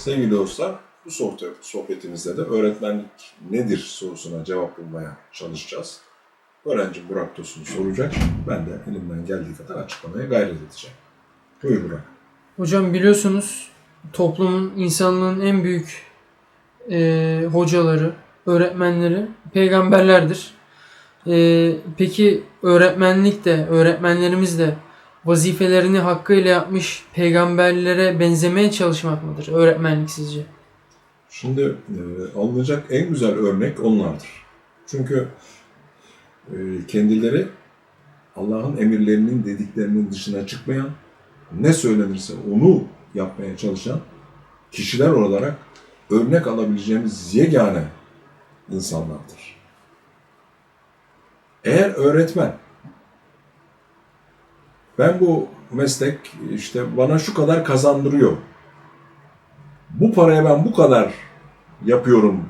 Sevgili dostlar, bu sohbet- sohbetimizde de öğretmenlik nedir sorusuna cevap bulmaya çalışacağız. Öğrencim Burak Tosun'u soracak. Ben de elimden geldiği kadar açıklamaya gayret edeceğim. Buyur Burak. Hocam biliyorsunuz toplumun, insanlığın en büyük e, hocaları, öğretmenleri peygamberlerdir. E, peki öğretmenlik de, öğretmenlerimiz de vazifelerini hakkıyla yapmış peygamberlere benzemeye çalışmak mıdır öğretmenlik sizce? Şimdi e, alınacak en güzel örnek onlardır. Çünkü e, kendileri Allah'ın emirlerinin dediklerinin dışına çıkmayan, ne söylenirse onu yapmaya çalışan kişiler olarak örnek alabileceğimiz yegane insanlardır. Eğer öğretmen, ben bu meslek işte bana şu kadar kazandırıyor, bu paraya ben bu kadar yapıyorum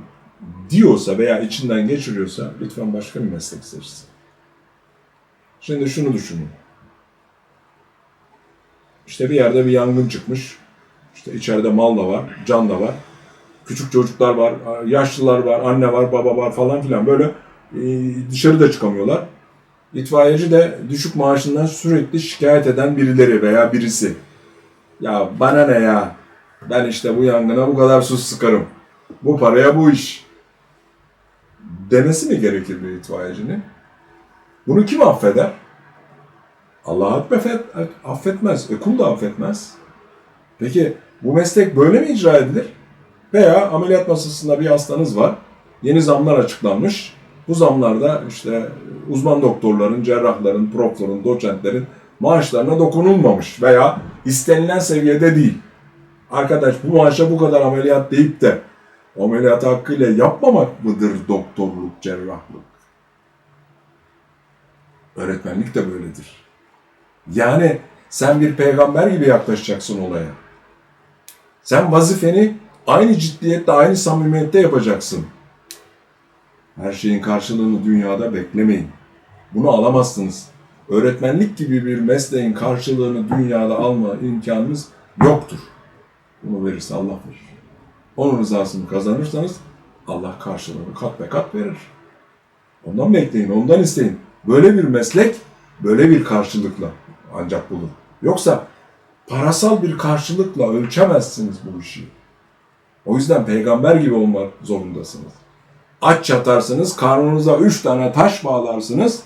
diyorsa veya içinden geçiriyorsa lütfen başka bir meslek seçsin. Şimdi şunu düşünün. İşte bir yerde bir yangın çıkmış. İşte içeride mal da var, can da var. Küçük çocuklar var, yaşlılar var, anne var, baba var falan filan böyle e, dışarı da çıkamıyorlar. İtfaiyeci de düşük maaşından sürekli şikayet eden birileri veya birisi. Ya bana ne ya? Ben işte bu yangına bu kadar su sıkarım. Bu paraya bu iş. Demesi mi gerekir bir itfaiyecinin? Bunu kim affeder? Allah affet, affetmez. E kul da affetmez. Peki bu meslek böyle mi icra edilir? Veya ameliyat masasında bir hastanız var. Yeni zamlar açıklanmış. Bu zamlarda işte uzman doktorların, cerrahların, profların, doçentlerin maaşlarına dokunulmamış veya istenilen seviyede değil. Arkadaş bu maaşa bu kadar ameliyat deyip de o ameliyatı hakkıyla yapmamak mıdır doktorluk, cerrahlık? Öğretmenlik de böyledir. Yani sen bir peygamber gibi yaklaşacaksın olaya. Sen vazifeni aynı ciddiyette, aynı samimiyette yapacaksın. Her şeyin karşılığını dünyada beklemeyin. Bunu alamazsınız. Öğretmenlik gibi bir mesleğin karşılığını dünyada alma imkanınız yoktur. Bunu verirse Allah verir. Onun rızasını kazanırsanız Allah karşılığını kat be kat verir. Ondan bekleyin, ondan isteyin. Böyle bir meslek, böyle bir karşılıkla ancak bulur. Yoksa parasal bir karşılıkla ölçemezsiniz bu işi. O yüzden peygamber gibi olmak zorundasınız. Aç yatarsınız, karnınıza üç tane taş bağlarsınız.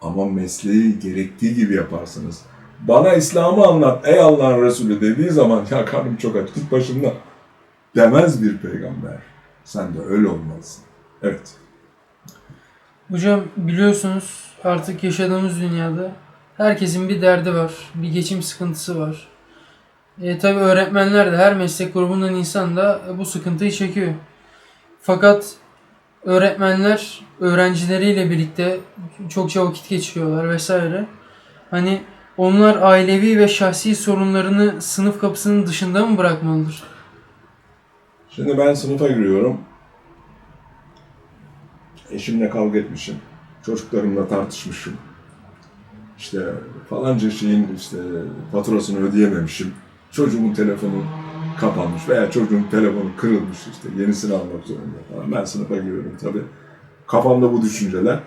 Ama mesleği gerektiği gibi yaparsınız. Bana İslam'ı anlat ey Allah'ın Resulü dediği zaman ya karnım çok aç git başımdan demez bir peygamber. Sen de öyle olmalısın. Evet. Hocam biliyorsunuz artık yaşadığımız dünyada herkesin bir derdi var, bir geçim sıkıntısı var. E, tabi öğretmenler de her meslek grubundan insan da bu sıkıntıyı çekiyor. Fakat öğretmenler öğrencileriyle birlikte çokça vakit geçiriyorlar vesaire. Hani onlar ailevi ve şahsi sorunlarını sınıf kapısının dışında mı bırakmalıdır? Şimdi ben sınıfa giriyorum. Eşimle kavga etmişim. Çocuklarımla tartışmışım. İşte falanca şeyin işte faturasını ödeyememişim. Çocuğumun telefonu kapanmış veya çocuğun telefonu kırılmış işte yenisini almak zorunda falan. Ben sınıfa giriyorum tabii. Kafamda bu düşünceler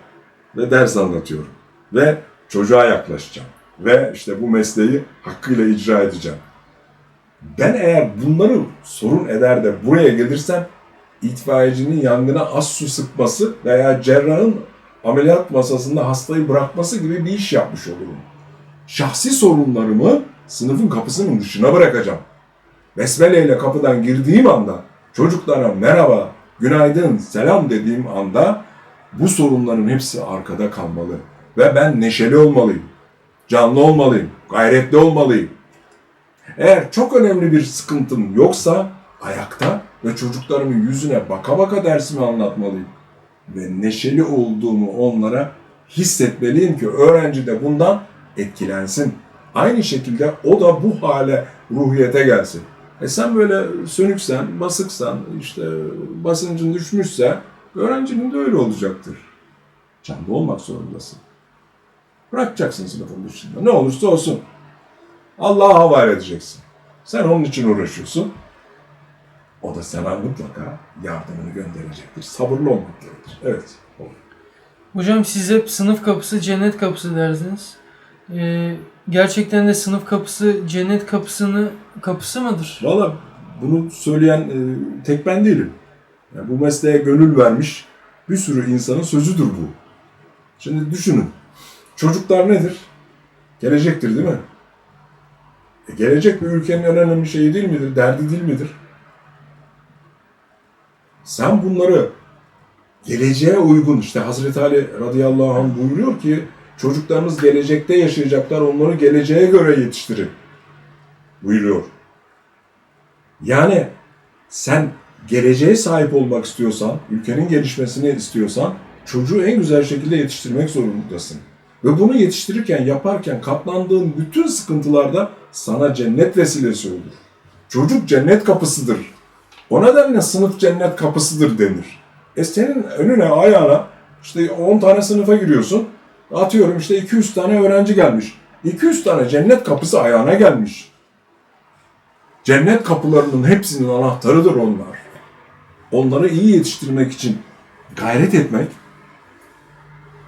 ve ders anlatıyorum. Ve çocuğa yaklaşacağım. Ve işte bu mesleği hakkıyla icra edeceğim. Ben eğer bunları sorun eder de buraya gelirsem itfaiyecinin yangına az su sıkması veya cerrahın ameliyat masasında hastayı bırakması gibi bir iş yapmış olurum. Şahsi sorunlarımı sınıfın kapısının dışına bırakacağım. Besmele ile kapıdan girdiğim anda çocuklara merhaba, günaydın, selam dediğim anda bu sorunların hepsi arkada kalmalı. Ve ben neşeli olmalıyım, canlı olmalıyım, gayretli olmalıyım. Eğer çok önemli bir sıkıntım yoksa ayakta ve çocuklarımın yüzüne baka baka dersimi anlatmalıyım. Ve neşeli olduğumu onlara hissetmeliyim ki öğrenci de bundan etkilensin. Aynı şekilde o da bu hale ruhiyete gelsin. E sen böyle sönüksen, basıksan, işte basıncın düşmüşse öğrencinin de öyle olacaktır. Canlı olmak zorundasın. Bırakacaksın sınıfın dışında. Ne olursa olsun. Allah'a havale edeceksin. Sen onun için uğraşıyorsun. O da sana mutlaka yardımını gönderecektir. Sabırlı olmak gerekir. Evet. Hocam siz hep sınıf kapısı cennet kapısı dersiniz. Ee, gerçekten de sınıf kapısı cennet kapısını kapısı mıdır? Valla bunu söyleyen e, tek ben değilim. Yani bu mesleğe gönül vermiş bir sürü insanın sözüdür bu. Şimdi düşünün. Çocuklar nedir? Gelecektir değil mi? E, gelecek bir ülkenin en önemli şeyi değil midir? Derdi değil midir? Sen bunları geleceğe uygun işte Hazreti Ali radıyallahu anh buyuruyor ki çocuklarınız gelecekte yaşayacaklar onları geleceğe göre yetiştirin buyuruyor. Yani sen geleceğe sahip olmak istiyorsan, ülkenin gelişmesini istiyorsan çocuğu en güzel şekilde yetiştirmek zorundasın. Ve bunu yetiştirirken, yaparken katlandığın bütün sıkıntılarda sana cennet vesilesi olur. Çocuk cennet kapısıdır. O nedenle sınıf cennet kapısıdır denir. E senin önüne, ayağına işte 10 tane sınıfa giriyorsun. Atıyorum işte 200 tane öğrenci gelmiş. 200 tane cennet kapısı ayağına gelmiş. Cennet kapılarının hepsinin anahtarıdır onlar. Onları iyi yetiştirmek için gayret etmek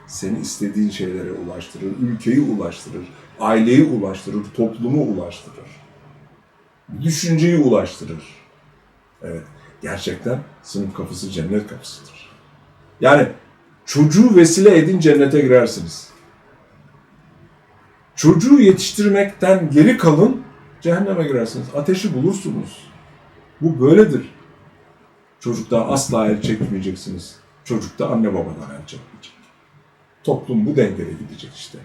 seni istediğin şeylere ulaştırır, ülkeyi ulaştırır, aileyi ulaştırır, toplumu ulaştırır. Düşünceyi ulaştırır. Evet, gerçekten sınıf kapısı cennet kapısıdır. Yani çocuğu vesile edin cennete girersiniz. Çocuğu yetiştirmekten geri kalın, cehenneme girersiniz. Ateşi bulursunuz. Bu böyledir. Çocukta asla el çekmeyeceksiniz. Çocukta anne babadan el çekmeyecek. Toplum bu dengede gidecek işte.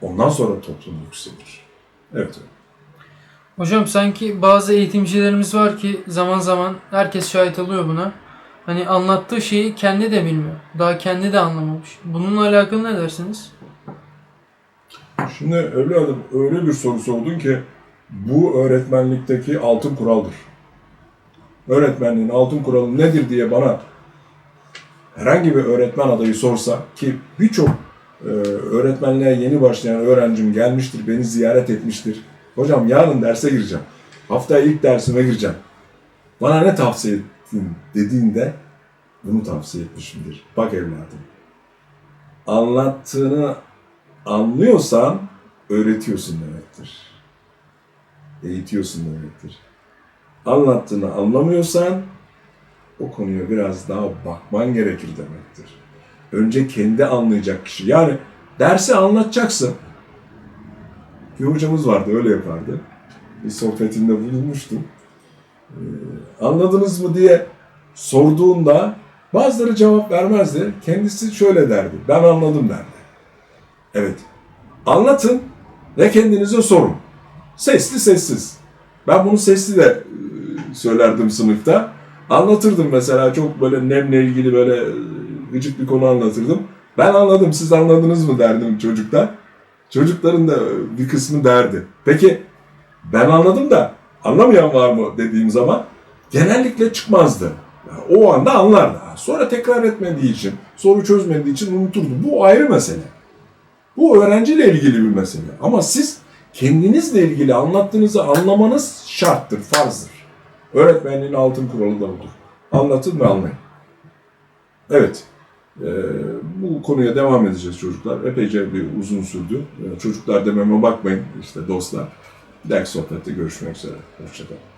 Ondan sonra toplum yükselir. Evet. Hocam sanki bazı eğitimcilerimiz var ki zaman zaman herkes şahit oluyor buna. Hani anlattığı şeyi kendi de bilmiyor. Daha kendi de anlamamış. Bununla alakalı ne dersiniz? Şimdi evladım öyle bir soru sordun ki bu öğretmenlikteki altın kuraldır. Öğretmenliğin altın kuralı nedir diye bana herhangi bir öğretmen adayı sorsa ki birçok e, öğretmenliğe yeni başlayan öğrencim gelmiştir, beni ziyaret etmiştir. Hocam yarın derse gireceğim. Haftaya ilk dersime gireceğim. Bana ne tavsiye ettin dediğinde bunu tavsiye etmişimdir. Bak evladım. Anlattığını anlıyorsan öğretiyorsun demektir. Eğitiyorsun demektir. Anlattığını anlamıyorsan o konuya biraz daha bakman gerekir demektir. Önce kendi anlayacak kişi. Yani dersi anlatacaksın. Bir hocamız vardı öyle yapardı. Bir sohbetinde bulunmuştum. Ee, anladınız mı diye sorduğunda bazıları cevap vermezdi. Kendisi şöyle derdi. Ben anladım derdi. Evet. Anlatın ve kendinize sorun. Sesli sessiz. Ben bunu sesli de e, söylerdim sınıfta. Anlatırdım mesela çok böyle nemle ilgili böyle e, gıcık bir konu anlatırdım. Ben anladım siz anladınız mı derdim çocuklar. Çocukların da bir kısmı derdi. Peki ben anladım da anlamayan var mı dediğim zaman genellikle çıkmazdı. Yani o anda anlardı. Sonra tekrar etmediği için, soru çözmediği için unuturdu. Bu ayrı mesele. Bu öğrenciyle ilgili bir mesele. Ama siz kendinizle ilgili anlattığınızı anlamanız şarttır, farzdır. Öğretmenliğin altın kuralı da budur. Anlatın ve anlayın. Evet. Ee, bu konuya devam edeceğiz çocuklar. Epeyce bir uzun sürdü. Ee, çocuklar dememe bakmayın işte dostlar. Dahaki sohbette görüşmek üzere. Hoşçakalın.